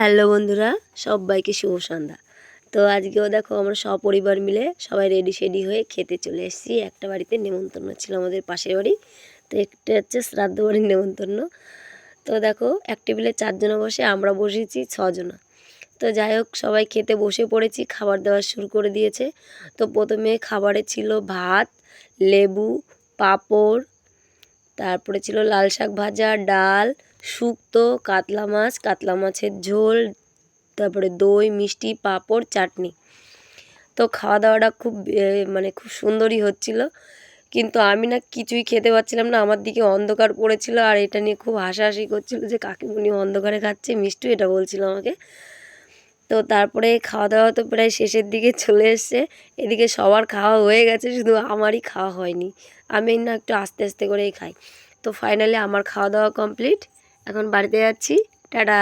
Hello বন্ধুরা, সবাইকে শুভ সন্ধ্যা। তো আজকেও দেখো আমরা সপরিবার মিলে সবাই রেডি সেডি হয়ে খেতে চলে এসেছি। একটা বাড়িতে নেমন্তন্ন ছিল আমাদের পাশের বাড়ি। তো একটা হচ্ছে শ্রাদ্ধ বাড়ির নেমন্তন্ন। তো দেখো, এক টেবিলে চারজনা বসে, আমরা বসেছি ছজনা। তো যাই হোক, সবাই খেতে বসে পড়েছি, খাবার দেওয়া শুরু করে দিয়েছে। তো প্রথমে খাবারে ছিল ভাত, লেবু, পাঁপড়, তারপরে ছিল লাল শাক ভাজা, ডাল শুক্তো, কাতলা মাছ, কাতলা মাছের ঝোল, তারপরে দই, মিষ্টি, পাঁপড়, চাটনি। তো খাওয়া দাওয়াটা খুব মানে খুব সুন্দরই হচ্ছিল। কিন্তু আমি না কিছুই খেতে পারছিলাম না, আমার দিকে অন্ধকার পড়েছিল আর এটা নিয়ে খুব হাসাহাসি করছিল যে, কাকিমুনি অন্ধকারে খাচ্ছে, মিষ্টি এটা বলছিল আমাকে। তো তারপরে খাওয়া দাওয়া তো প্রায় শেষের দিকে চলে এসছে। এদিকে সবার খাওয়া হয়ে গেছে, শুধু আমারই খাওয়া হয়নি। আমি না একটু আস্তে আস্তে করেই খাই। তো ফাইনালি আমার খাওয়া দাওয়া কমপ্লিট এখন বাড়িতে যাচ্ছি টাটা।